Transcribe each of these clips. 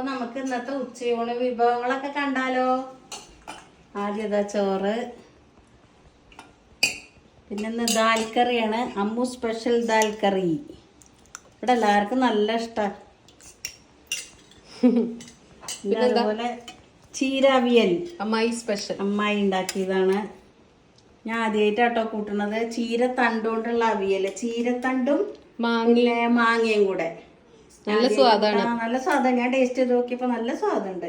അപ്പൊ നമുക്ക് ഇന്നത്തെ ഉച്ചയൂണ് വിഭവങ്ങളൊക്കെ കണ്ടാലോ? ആദ്യം ഇതാ ചോറ്. പിന്നെ ഇന്ന് ദാൽ കറിയാണ് അമ്മു സ്പെഷ്യൽ ദാൽ കറി ഇവിടെ എല്ലാവർക്കും നല്ല ഇഷ്ടമാണ് പിന്നെ അതുപോലെ ചീരാവിയൽ. അമ്മായി സ്പെഷ്യൽ അമ്മായി ഉണ്ടാക്കിയതാണ്. ഞാൻ ആദ്യമായിട്ടാട്ടോ കൂട്ടണത്. ചീരത്തണ്ടുകൊണ്ടുള്ള അവിയൽ ചീരത്തണ്ടും മാങ്ങ മാങ്ങയും കൂടെ. നല്ല സ്വാദാണ്. നല്ല സ്വാദാണ് ഞാൻ ടേസ്റ്റ് ചെയ്ത് നോക്കിയപ്പോ നല്ല സ്വാദുണ്ട്.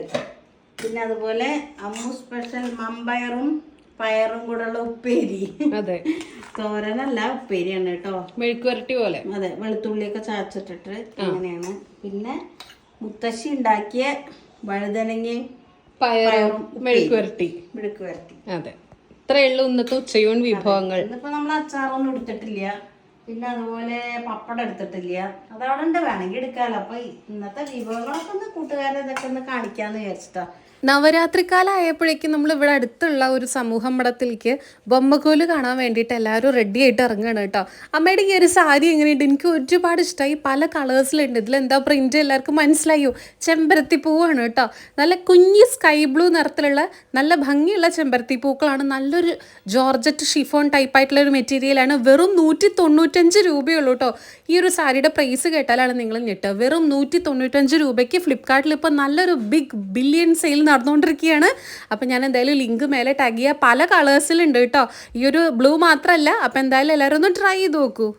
പിന്നെ അതുപോലെ അമ്മു സ്പെഷ്യൽ മമ്പയറും പയറും കൂടെ ഉള്ള ഉപ്പേരി. അതെ. തോരനല്ല ഉപ്പേരിയാണ് കേട്ടോ. മെഴുക്കുവരട്ടി പോലെ. അതെ വെളുത്തുള്ളിയൊക്കെ ചാച്ചിട്ടിട്ട് അങ്ങനെയാണ് പിന്നെ മുത്തശ്ശി ഉണ്ടാക്കിയ വഴുതനങ്ങയും പയറും മെഴുക്കുവരട്ടി മിടുക്ക് വരട്ടി. അതെ. ഇത്രയുള്ള ഇന്നത്തെ ഉച്ചയൂൺ വിഭവങ്ങൾ. ഇന്നിപ്പോ നമ്മൾ അച്ചാറൊന്നും എടുത്തിട്ടില്ല. പിന്നെ അതുപോലെ പപ്പടം എടുത്തിട്ടില്ല. അതവിടെ ഉണ്ട് വേണമെങ്കിൽ എടുക്കാമല്ലോ അപ്പൊ ഇന്നത്തെ വിഭവങ്ങളൊക്കെ ഒന്ന് കൂട്ടുകാരെ ഇതൊക്കെ ഒന്ന് കാണിക്കാന്ന് വിചാരിച്ചിട്ടാ. നവരാത്രിക്കാലമായപ്പോഴേക്കും നമ്മൾ ഇവിടെ അടുത്തുള്ള ഒരു സമൂഹം മഠത്തിലേക്ക് ബൊമ്മക്കോൽ കാണാൻ വേണ്ടിയിട്ട് എല്ലാവരും റെഡി ആയിട്ട് ഇറങ്ങുകയാണ് കേട്ടോ. അമ്മയുടെ ഈ ഒരു സാരി എങ്ങനെയുണ്ട്? എനിക്ക് ഒരുപാട് ഇഷ്ടമായി പല കളേഴ്സിലുണ്ട് ഇതിലെന്താ പ്രിന്റ് എല്ലാവർക്കും മനസ്സിലായോ? ചെമ്പരത്തി പൂവാണ് കേട്ടോ. നല്ല കുഞ്ഞി സ്കൈ ബ്ലൂ നിറത്തിലുള്ള നല്ല ഭംഗിയുള്ള ചെമ്പരത്തി പൂക്കളാണ്. നല്ലൊരു ജോർജറ്റ് ഷിഫോൺ ടൈപ്പ് ആയിട്ടുള്ള ഒരു മെറ്റീരിയലാണ് വെറും നൂറ്റി തൊണ്ണൂറ്റഞ്ച് രൂപയുള്ളൂ കേട്ടോ. ഈ ഒരു സാരിയുടെ പ്രൈസ് കേട്ടാലാണ് നിങ്ങൾ ഞെട്ടുക. വെറും നൂറ്റി തൊണ്ണൂറ്റഞ്ച് രൂപയ്ക്ക് ഫ്ലിപ്കാർട്ടിൽ ഇപ്പോൾ നല്ലൊരു ബിഗ് ബില്യൺ സെയിൽ നടന്നുകൊണ്ടിരിക്കുകയാണ്. അപ്പം ഞാൻ എന്തായാലും ലിങ്ക് മേലെ ടാഗ് ചെയ്യുക പല കളേഴ്സിലുണ്ട് കേട്ടോ. ഈ ഒരു ബ്ലൂ മാത്രമല്ല അപ്പം എന്തായാലും എല്ലാവരും ഒന്ന് ട്രൈ ചെയ്ത് നോക്കൂ.